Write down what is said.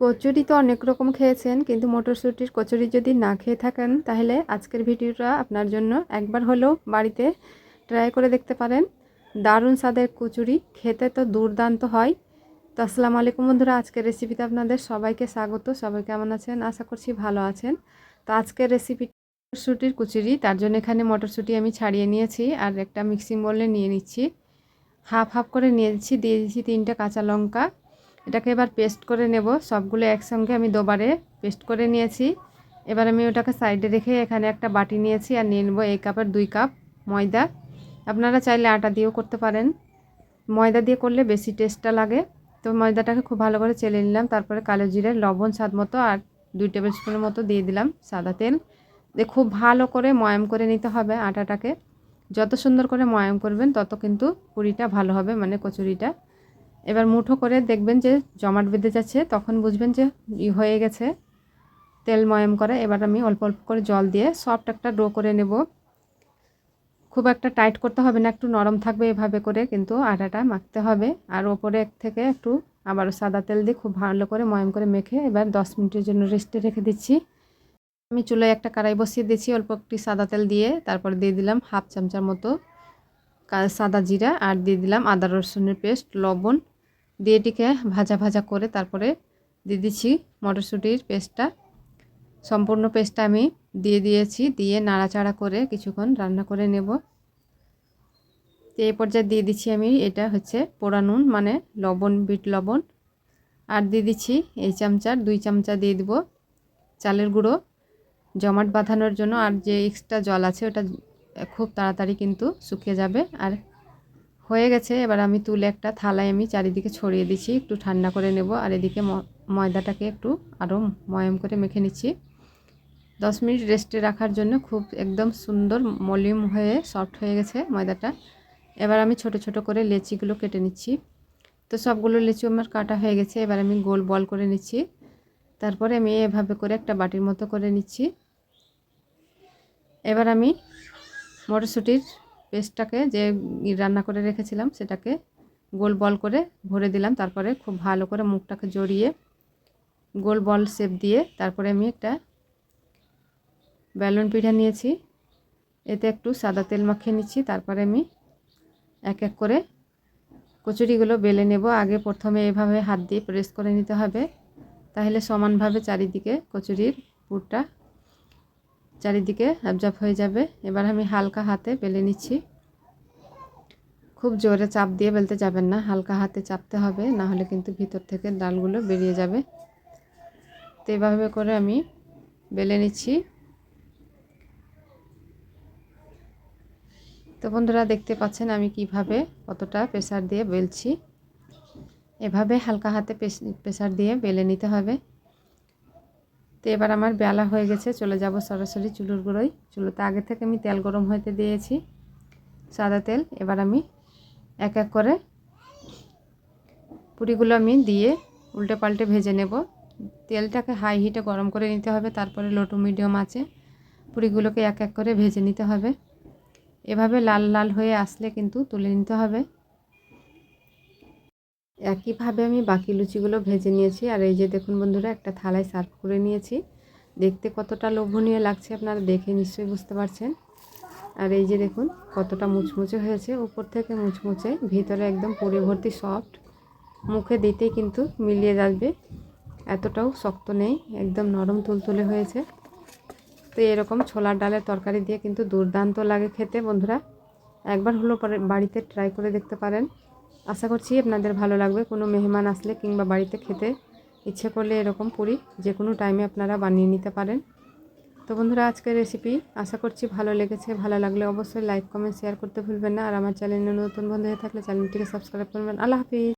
কচুরি তো অনেক রকম খেয়েছেন, কিন্তু মটরশুঁটির কচুরি যদি না খেয়ে থাকেন, তাহলে আজকের ভিডিওটা আপনার জন্য একবার হলেও বাড়িতে ট্রাই করে দেখতে পারেন। দারুণ স্বাদের কচুরি, খেতে তো দুর্দান্ত হয়। তো আসসালামু আলাইকুম বন্ধুরা, আজকের রেসিপিতে আপনাদের সবাইকে স্বাগত। সবাই কেমন আছেন? আশা করছি ভালো আছেন। তো আজকের রেসিপি মটরশুঁটির কচুরি, তার জন্য এখানে মটরশুঁটি আমি ছাড়িয়ে নিয়েছি আর একটা মিক্সিং বলে নিয়ে নিচ্ছি। হাফ হাফ করে নিয়েছি, দিয়ে দিচ্ছি তিনটে কাঁচা লঙ্কা। এটাকে এবার পেস্ট করে নেব। সবগুলো একসঙ্গে আমি দুবারে পেস্ট করে নিয়েছি। এবার আমি ওটাকে সাইডে রেখে এখানে একটা বাটি নিয়েছি আর নিয়ে নেব এই কাপের দুই কাপ ময়দা। আপনারা চাইলে আটা দিয়েও করতে পারেন। ময়দা দিয়ে করলে বেশি টেস্টটা লাগে। তো ময়দাটাকে খুব ভালো করে চেলে নিলাম। তারপরে কালো জিরে, লবণ, স্বাদ মতো আর দুই টেবিল স্পুনের মতো দিয়ে দিলাম সাদা তেল। দিয়ে খুব ভালো করে ময়াম করে নিতে হবে আটাটাকে। যত সুন্দর করে ময়াম করবেন, তত কিন্তু পুরিটা ভালো হবে মানে কচুরিটা। এবার মুঠো করে দেখবেন যে জমাট বেঁধে যাচ্ছে, তখন বুঝবেন যে ই হয়ে গেছে। তেল ময়ম করে, এবার আমি অল্প অল্প করে জল দিয়ে সফট একটা ডো করে নেব। খুব একটা টাইট করতে হবে না, একটু নরম থাকবে এভাবে করে, কিন্তু আটাটা মাখতে হবে। আর ওপরে এক থেকে একটু আবারও সাদা তেল দিয়ে খুব ভালো করে ময়ম করে মেখে এবার দশ মিনিটের জন্য রেস্টে রেখে দিচ্ছি। আমি চুলোয় একটা কড়াই বসিয়ে দিচ্ছি অল্প একটি সাদা তেল দিয়ে। তারপর দিয়ে দিলাম হাফ চামচার মতো সাদা জিরা, আর দিয়ে দিলাম আদা রসুনের পেস্ট, লবণ দিয়ে এটিকে ভাজা ভাজা করে তারপরে দিয়ে দিচ্ছি মটরশুঁটির পেস্টটা। সম্পূর্ণ পেস্টটা আমি দিয়ে দিয়েছি, দিয়ে নাড়াচাড়া করে কিছুক্ষণ রান্না করে নেব। তো এই পর্যায়ে দিয়ে দিচ্ছি আমি, এটা হচ্ছে পোড়া নুন মানে লবণ, বিট লবণ। আর দিয়ে দিচ্ছি এই চামচার দুই চামচা দিয়ে দিব চালের গুঁড়ো। জমাট বাঁধানোর জন্য আর যে এক্সট্রা জল আছে, ওটা খুব তাড়াতাড়ি কিন্তু শুকিয়ে যাবে। আর হয়ে গেছে। এবার আমি তুলে একটা থালায় আমি চারিদিকে ছড়িয়ে দিচ্ছি। একটু ঠান্ডা করে নেব। আর এদিকে ময়দাটাকে একটু আরও ময়াম করে মেখে নিচ্ছি। দশ মিনিট রেস্টে রাখার জন্য খুব একদম সুন্দর মলিম হয়ে সফট হয়ে গেছে ময়দাটা। এবার আমি ছোট ছোট করে লেচিগুলো কেটে নিচ্ছি। তো সবগুলো লেচি আমার কাটা হয়ে গেছে। এবার আমি গোল বল করে নিচ্ছি। তারপরে আমি এভাবে করে একটা বাটির মতো করে নিচ্ছি। এবার আমি মটরশুঁটির পেস্টটাকে যে রান্না করে রেখেছিলাম সেটাকে গোল বল করে ভরে দিলাম। তারপরে খুব ভালো করে মুখটাকে জড়িয়ে গোল বল শেপ দিয়ে তারপরে আমি একটা ব্যালুন পিঠা নিয়েছি। এতে একটু সাদা তেল মাখিয়ে নিচ্ছি। তারপরে আমি এক এক করে কচুরিগুলো বেলে নেব। আগে প্রথমে এভাবে হাত দিয়ে প্রেস করে নিতে হবে। তাহলে সমানভাবে চারিদিকে কচুরির পুরটা চারিদিকে অ্যাবজর্ব হয়ে যাবে। এবার আমি হালকা হাতে বেলে নিচ্ছি। খুব জোরে চাপ দিয়ে বেলতে যাবেন না, হালকা হাতে চাপতে হবে, না হলে কিন্তু ভিতর থেকে ডালগুলো বেরিয়ে যাবে। তো এভাবে করে আমি বেলে নিচ্ছি। তো বন্ধুরা, দেখতে পাচ্ছেন আমি কীভাবে কতটা প্রেসার দিয়ে বেলছি। এভাবে হালকা হাতে প্রেসার দিয়ে বেলে নিতে হবে। তো এবার আমার বেলা হয়ে গেছে, চলে যাব সরাসরি চুলোর গুঁড়োয়। চুলোতে আগে থেকে আমি তেল গরম হইতে দিয়েছি, সাদা তেল। এবার আমি এক এক করে পুরিগুলো আমি দিয়ে উল্টে পাল্টে ভেজে নেব। তেলটাকে হাই হিটে গরম করে নিতে হবে, তারপরে লো টু মিডিয়াম আছে। পুরিগুলোকে এক এক করে ভেজে নিতে হবে। এভাবে লাল লাল হয়ে আসলে কিন্তু তুলে নিতে হবে। একইভাবে আমি বাকি লুচিগুলো ভেজে নিয়েছি। আর এই যে দেখুন বন্ধুরা, একটা থালায় সার্ভ করে নিয়েছি। দেখতে কতটা লোভনীয় লাগছে আপনারা দেখে নিশ্চয়ই বুঝতে পারছেন। আর এই যে দেখুন, কতটা মুচমুচে হয়েছে। উপর থেকে মুচমুচে, ভিতরে একদম পরিভর্তি সফট। মুখে দিতেই কিন্তু মিলিয়ে যাবে। এতটাও শক্ত নেই, একদম নরম তুলতুলে হয়েছে। তো এরকম ছোলার ডালের তরকারি দিয়ে কিন্তু দুর্দান্ত লাগে খেতে বন্ধুরা। একবার হলো বাড়িতে ট্রাই করে দেখতে পারেন। আশা করছি আপনাদের ভালো লাগবে। কোনো মেহমান আসলে কিংবা বাড়িতে খেতে ইচ্ছে করলে এরকম পুরি যে কোনো টাইমে আপনারা বানিয়ে নিতে পারেন। তো বন্ধুরা, আজকের রেসিপি আশা করছি ভালো লেগেছে। ভালো লাগলে অবশ্যই লাইক কমেন্ট শেয়ার করতে ভুলবেন না। আর আমার চ্যানেলে নতুন বন্ধু হয়ে থাকলে চ্যানেলটিকে সাবস্ক্রাইব করবেন। আল্লাহ হাফিজ।